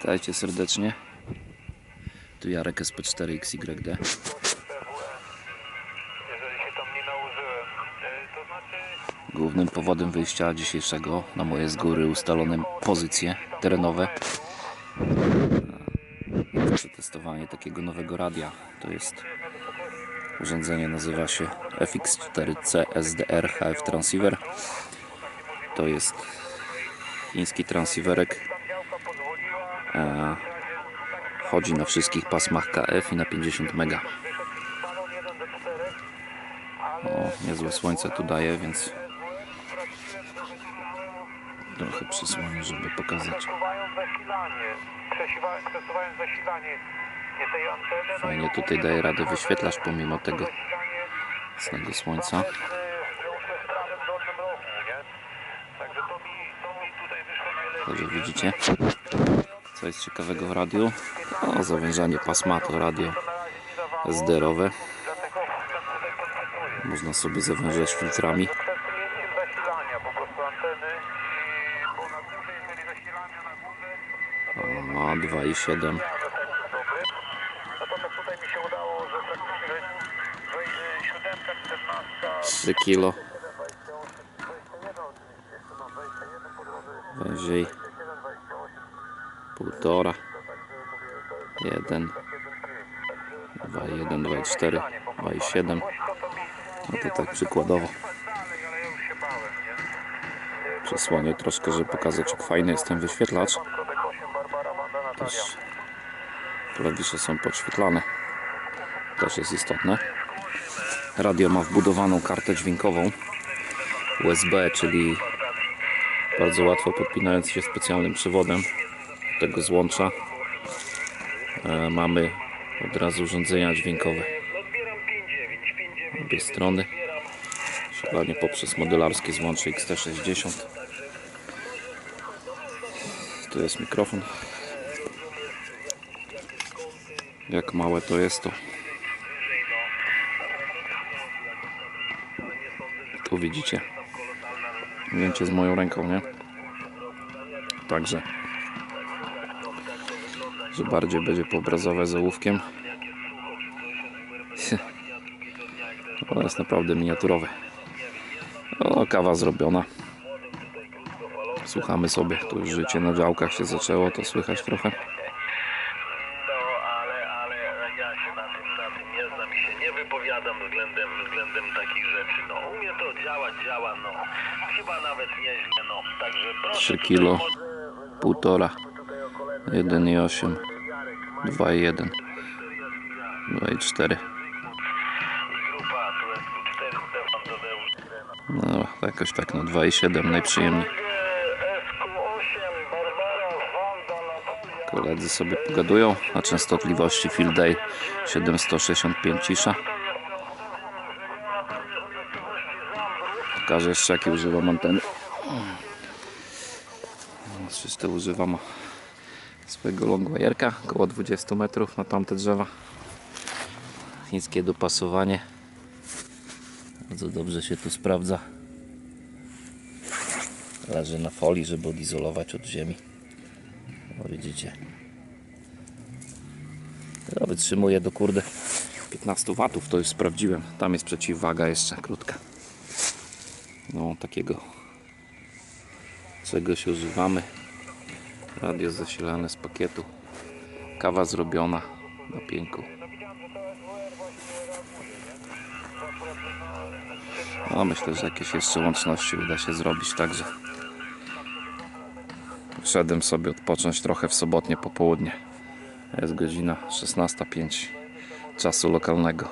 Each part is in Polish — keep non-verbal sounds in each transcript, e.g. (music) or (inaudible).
Witajcie serdecznie. Tu Jarek SP4XYD. Jeżeli się tam nie nałożyłem. E, To znaczy, Głównym powodem wyjścia dzisiejszego na moje z góry ustalone pozycje terenowe przetestowanie takiego nowego radia. To jest urządzenie, nazywa się FX4C SDR HF Transceiver. To jest chiński transceiverek. E, chodzi na wszystkich pasmach KF i na 50 mega. O, niezłe słońce tu daje, więc trochę przysłonię, żeby pokazać. Fajnie tutaj daje radę wyświetlać pomimo tego jasnego słońca. z, y, w związku z prawym dolnym rogu, nie? Także to mi, to mi tutaj Dobrze widzicie. Co jest ciekawego w radiu? O, zawężanie pasma to radio SDR-owe. Można sobie zawężać filtrami. O, 2,7 Natomiast tutaj mi półtora. Jest 1 2,1 2,4 2,7 Głośno to mi no to tak przykładowo. Przesłonię troszkę, żeby pokazać jak fajny jest ten wyświetlacz. Kodek 8, Barbara, Wanda, Natalia. też klawisze są podświetlane. Też jest istotne. Radio ma wbudowaną kartę dźwiękową. USB, czyli bardzo łatwo podpinając się specjalnym przewodem tego złącza. E, mamy od razu urządzenia dźwiękowe. Odbieram 5,9, 5,9. obie strony. Ślanie poprzez modelarskie złącze XT60 tu jest mikrofon. Jak małe to jest to tu widzicie. Zdjęcie z moją ręką nie? Także że bardziej będzie poobrazowe z ołówkiem (laughs) to jest naprawdę miniaturowe o, kawa zrobiona słuchamy sobie tu już życie na działkach się zaczęło to słychać trochę No, wypowiadam względem, takich rzeczy. No, u mnie to działa, działa, no. Chyba nawet nieźle, no. Także proszę 3 tutaj kilo półtora 1,8 Jarek, 2,1 2,4 i grupa, tu jest tu 4, Stefan Tadeusz. no jakoś tak no 2,7 najprzyjemniej SQ8, Barbara, Wanda, Natalia. koledzy sobie pogadują na częstotliwości Field Day 765 cisza pokażę jeszcze jakie używam anteny czyste używam swojego longwire'ka około 20 metrów na tamte drzewa chińskie dopasowanie bardzo dobrze się tu sprawdza leży na folii żeby odizolować od ziemi o, widzicie. No, wytrzymuje do kurde 15 watów, to już sprawdziłem. Tam jest przeciwwaga jeszcze krótka. No takiego czegoś używamy. Radio zasilane z pakietu. Kawa zrobiona na pięku. No myślę, że jakieś jeszcze łączności uda się zrobić także. Wszedłem sobie odpocząć trochę w sobotnie popołudnie. Jest godzina 16.05 czasu lokalnego.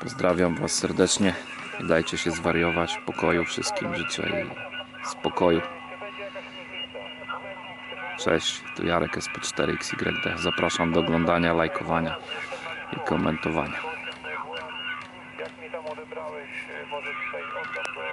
Pozdrawiam Was serdecznie dajcie się zwariować. Pokoju wszystkim życzę i spokoju. Cześć, tu Jarek SP4XYD. Zapraszam do oglądania, lajkowania i komentowania.